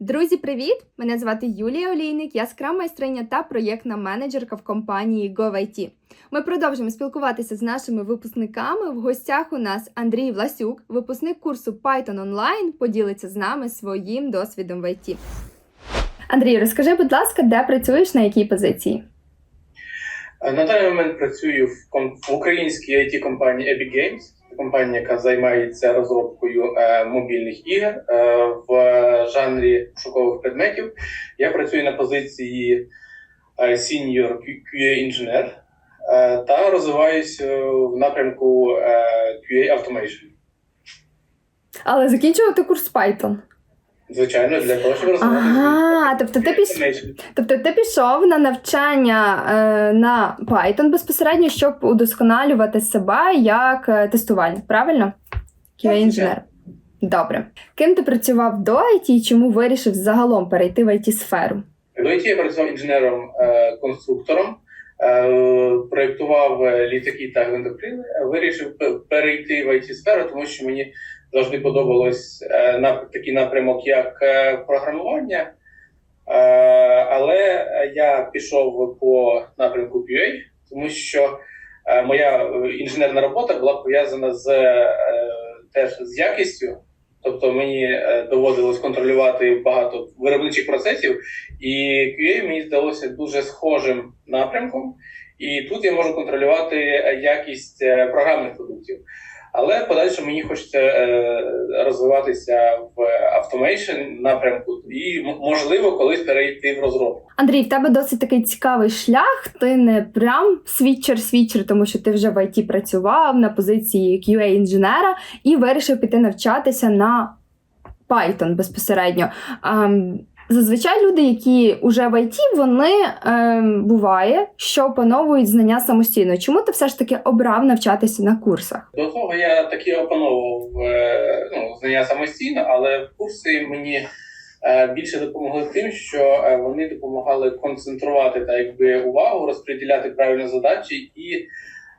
Друзі, привіт! Мене звати Юлія Олійник, я скрам-майстриня та проєктна менеджерка в компанії GoVIT. Ми продовжуємо спілкуватися з нашими випускниками. В гостях у нас Андрій Власюк, випускник курсу Python Online, поділиться з нами своїм досвідом в IT. Андрій, розкажи, будь ласка, де працюєш на якій позиції? Е, На даний момент працюю в українській it компанії Epic Games. Компанія, яка займається розробкою е, мобільних ігор е, в жанрі пошукових предметів. Я працюю на позиції е, senior QA інженер е, та розвиваюсь е, в напрямку е, QA Automation. Але закінчувати курс Python. Звичайно, для того, щоб розвивати Ага, тобто ти піш... Тобто ти пішов на навчання е, на Python безпосередньо, щоб удосконалювати себе як е, тестувальник, правильно? QA інженер. Добре. Ким ти працював до IT і чому вирішив загалом перейти в it сферу До IT я працював інженером-конструктором, е, проєктував е, літаки та гвинтокрили. Е, Вирішив перейти в it сферу, тому що мені завжди подобалось е, такий напрямок, як е, програмування. Е, Але я пішов по напрямку QA, тому що е, моя е, інженерна робота була пов'язана з е, теж з якістю. Тобто мені е, доводилось контролювати багато виробничих процесів, і QA мені здалося дуже схожим напрямком. І тут я можу контролювати е, якість е, програмних продуктів. Але подальше мені хочеться е, розвиватися в автомейшн напрямку і можливо колись перейти в розробку. Андрій, в тебе досить такий цікавий шлях. Ти не прям світчер-світчер, тому що ти вже в IT працював на позиції QA інженера і вирішив піти навчатися на Python безпосередньо. Ем, Зазвичай люди, які вже в IT, вони ем, буває, що опановують знання самостійно. Чому ти все ж таки обрав навчатися на курсах? До того я таки опановував е, ну, знання самостійно, але курси мені е, більше допомогли тим, що е, вони допомагали концентрувати так якби увагу, розподіляти правильно задачі, і е,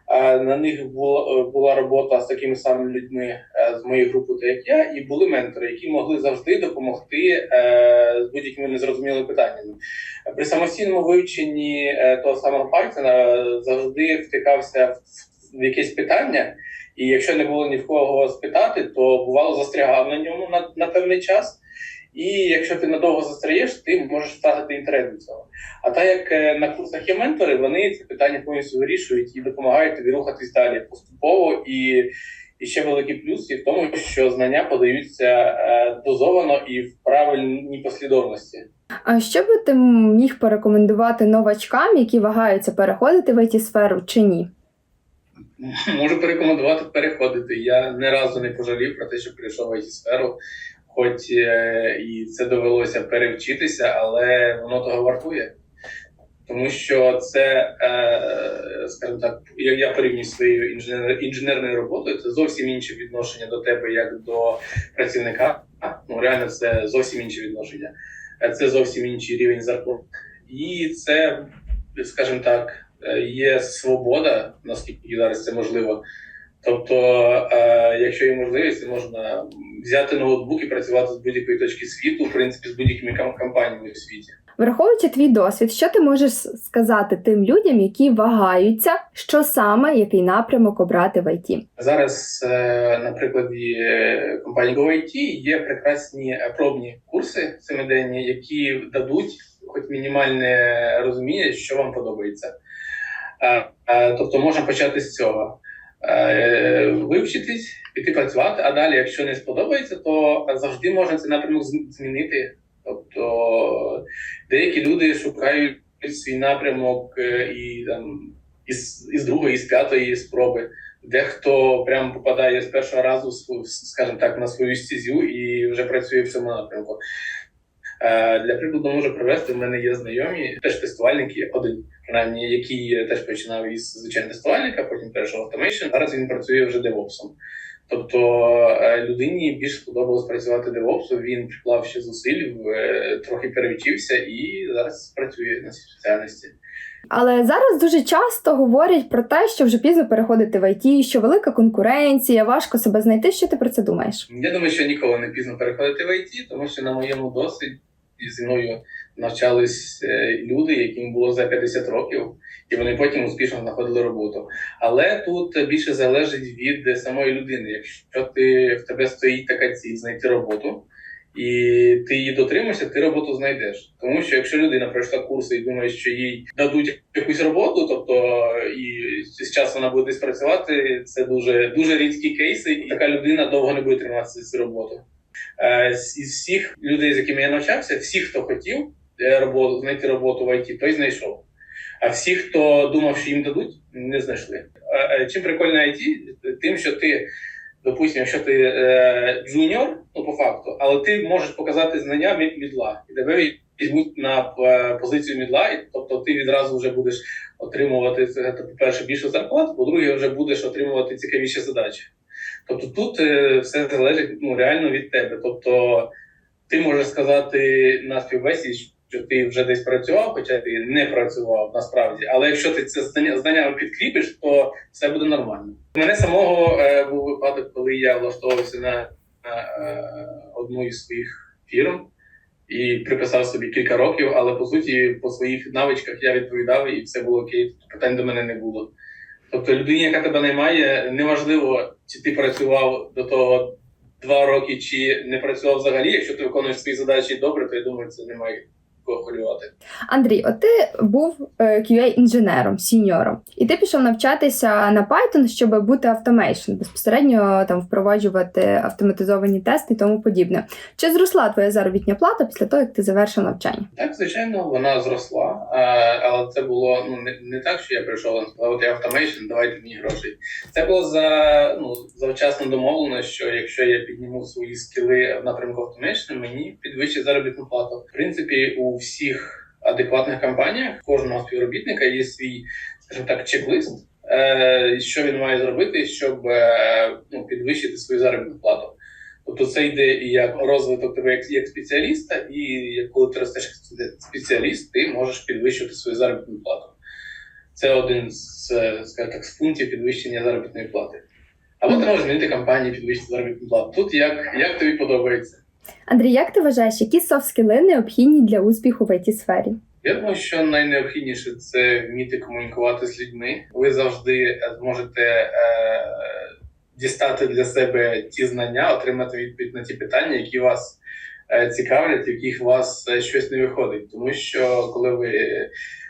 на них була, була робота з такими самими людьми е, з моєї групи, так як я, і були ментори, які могли завжди допомогти е, з будь-якими незрозумілими питаннями. При самостійному вивченні е, того самого Python е, завжди втикався в якесь питання. І якщо не було ні в кого спитати, то бувало застрягав на ньому на, на певний час. І якщо ти надовго застряєш, ти можеш втратити інтерес до цього. А так як е, на курсах є ментори, вони це питання повністю вирішують і допомагають тобі рухатись далі поступово. І, і ще великий плюс є в тому, що знання подаються е, дозовано і в правильній послідовності. А що би ти міг порекомендувати новачкам, які вагаються переходити в it сферу чи ні? Можу порекомендувати переходити. Я не разу не пожалів про те, що прийшов в it сферу, хоч е, і це довелося перевчитися, але воно того вартує. Тому що це, е, скажімо так, я, порівнюю своєю інженер, інженерною роботою, це зовсім інше відношення до тебе як до працівника. Ну реально, це зовсім інше відношення. Е, Це зовсім інший рівень зарплат. І це, скажімо так, є свобода, наскільки зараз це можливо. Тобто, е, якщо є можливість, можна взяти ноутбук і працювати з будь-якої точки світу, в принципі, з будь-якими компаніями в світі. Враховуючи твій досвід, що ти можеш сказати тим людям, які вагаються, що саме який напрямок обрати в IT? Зараз, е, на прикладі е, компанії GoIT є прекрасні е, пробні курси семиденні, які дадуть хоч мінімальне розуміння, що вам подобається. Тобто можна почати з цього. Е, Вивчитись, піти працювати, а далі, якщо не сподобається, то завжди можна цей напрямок змінити. Тобто деякі люди шукають свій напрямок е, і там із, із другої, із п'ятої спроби. Дехто прямо попадає з першого разу, скажімо так, на свою стезю і вже працює в цьому напрямку. Е, Для прикладу можу привести, в мене є знайомі, теж тестувальники, один, принаймні, який теж починав із звичайного тестувальника, потім перейшов автомейшн. Зараз він працює вже девопсом. Тобто е, людині більше сподобалось працювати девопсом, він приклав ще зусиль, е, трохи перевчився і зараз працює на цій спеціальності. Але зараз дуже часто говорять про те, що вже пізно переходити в IT, що велика конкуренція, важко себе знайти. Що ти про це думаєш? Я думаю, що ніколи не пізно переходити в IT, тому що на моєму досвід, зі мною навчались е, люди, яким було за 50 років, і вони потім успішно знаходили роботу. Але тут більше залежить від самої людини. Якщо ти в тебе стоїть така ціль знайти роботу, і ти її дотримуєшся, ти роботу знайдеш. Тому що якщо людина пройшла курси і думає, що їй дадуть якусь роботу, тобто і з часу вона буде десь працювати, це дуже дуже рідкі кейси, і така людина довго не буде триматися цю роботу. Із всіх людей, з якими я навчався, всі, хто хотів е, знайти роботу в ІТ, той знайшов. А всі, хто думав, що їм дадуть, не знайшли. Е, е, Чим прикольно IT? Тим, що ти, допустимо, якщо ти е, джуніор, ну по факту, але ти можеш показати знання мідла, і тебе візьмуть на е, позицію мідла, і, тобто ти відразу вже будеш отримувати це, по-перше, більшу зарплату, по-друге, вже будеш отримувати цікавіші задачі. Тобто тут е, все залежить ну, реально від тебе. Тобто ти можеш сказати на співбесіді, що ти вже десь працював, хоча ти не працював насправді. Але якщо ти це знання, підкріпиш, то все буде нормально. У мене самого е, був випадок, коли я влаштовувався на, е, одну із своїх фірм і приписав собі кілька років, але по суті, по своїх навичках я відповідав і все було окей. Тобто питань до мене не було. Тобто людині, яка тебе наймає, неважливо, чи ти працював до того два роки, чи не працював взагалі. Якщо ти виконуєш свої задачі добре, то я думаю, це немає кого. Андрій, от ти був е, QA-інженером, сіньором, і ти пішов навчатися на Python, щоб бути автомейшн, безпосередньо там впроваджувати автоматизовані тести і тому подібне. Чи зросла твоя заробітня плата після того, як ти завершив навчання? Так, звичайно, вона зросла, але це було ну не, не так, що я прийшов і сказав, от я автомейшн, давайте мені грошей. Це було за ну завчасно домовлено, що якщо я підніму свої скіли в напрямку автомейшн, мені підвищить заробітну плату. В принципі, у всіх адекватних компаніях кожного співробітника є свій, скажімо так, чек-лист, е, що він має зробити, щоб е, ну, підвищити свою заробітну плату. Тобто це йде і як розвиток тебе як, як спеціаліста, і як коли ти ростеш спеціаліст, ти можеш підвищувати свою заробітну плату. Це один з, е, скажімо так, з пунктів підвищення заробітної плати. Або ти можеш змінити компанію, підвищити заробітну плату. Тут як, як тобі подобається. Андрій, як ти вважаєш, які софт-скіли необхідні для успіху в it сфері? Я думаю, що найнеобхідніше це вміти комунікувати з людьми. Ви завжди е, зможете е, дістати для себе ті знання, отримати відповідь на ті питання, які вас е, цікавлять, в яких у вас е, щось не виходить. Тому що коли ви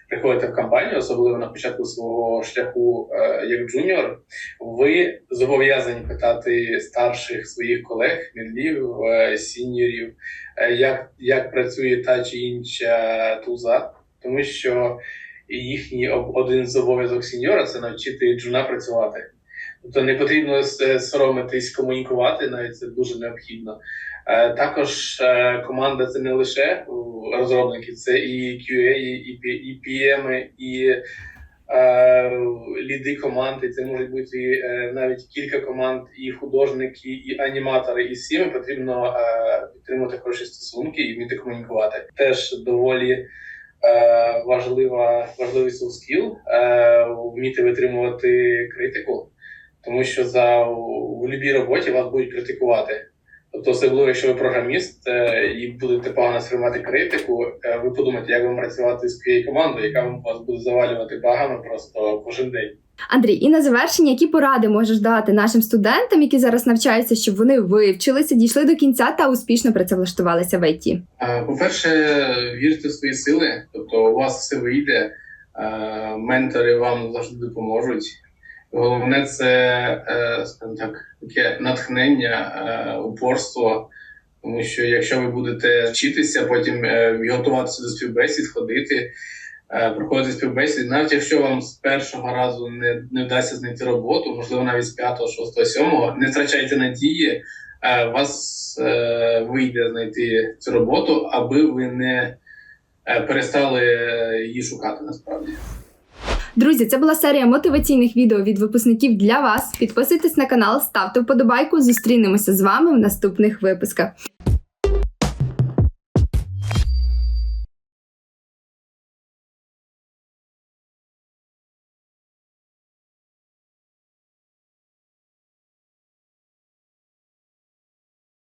приходите в компанію, особливо на початку свого шляху е, як джуніор, ви зобов'язані питати старших своїх колег, мідлів, е, сіньорів, е, як, як працює та чи інша туза, тому що їхній один з обов'язок сіньора це навчити джуна працювати. Тобто не потрібно соромитись комунікувати, навіть це дуже необхідно. Е, Також е, команда це не лише розробники, це і QA, і, PM, і е, ліди команди. Це можуть бути навіть кілька команд, і художники, і аніматори. І з всіми потрібно підтримувати хороші стосунки і вміти комунікувати. Теж доволі важлива, важливий soft skill, вміти витримувати критику, тому що за в будь-якій роботі вас будуть критикувати. Тобто, особливо, якщо ви програміст е, і будете погано сприймати критику, е, ви подумайте, як вам працювати з цією командою, яка вас буде завалювати багами просто кожен день. Андрій, і на завершення, які поради можеш дати нашим студентам, які зараз навчаються, щоб вони вивчилися, дійшли до кінця та успішно працевлаштувалися в IT? Е, По-перше, вірте в свої сили, тобто у вас все вийде, е, ментори вам завжди допоможуть. Головне це, е, скажімо так, таке натхнення, е, упорство. Тому що якщо ви будете вчитися, потім е, готуватися до співбесід, ходити, проходити співбесід, навіть якщо вам з першого разу не, не вдасться знайти роботу, можливо, навіть з п'ятого, шостого, сьомого, не втрачайте надії, вас вийде знайти цю роботу, аби ви не перестали її шукати насправді. Друзі, це була серія мотиваційних відео від випускників для вас. Підписуйтесь на канал, ставте вподобайку. Зустрінемося з вами в наступних випусках.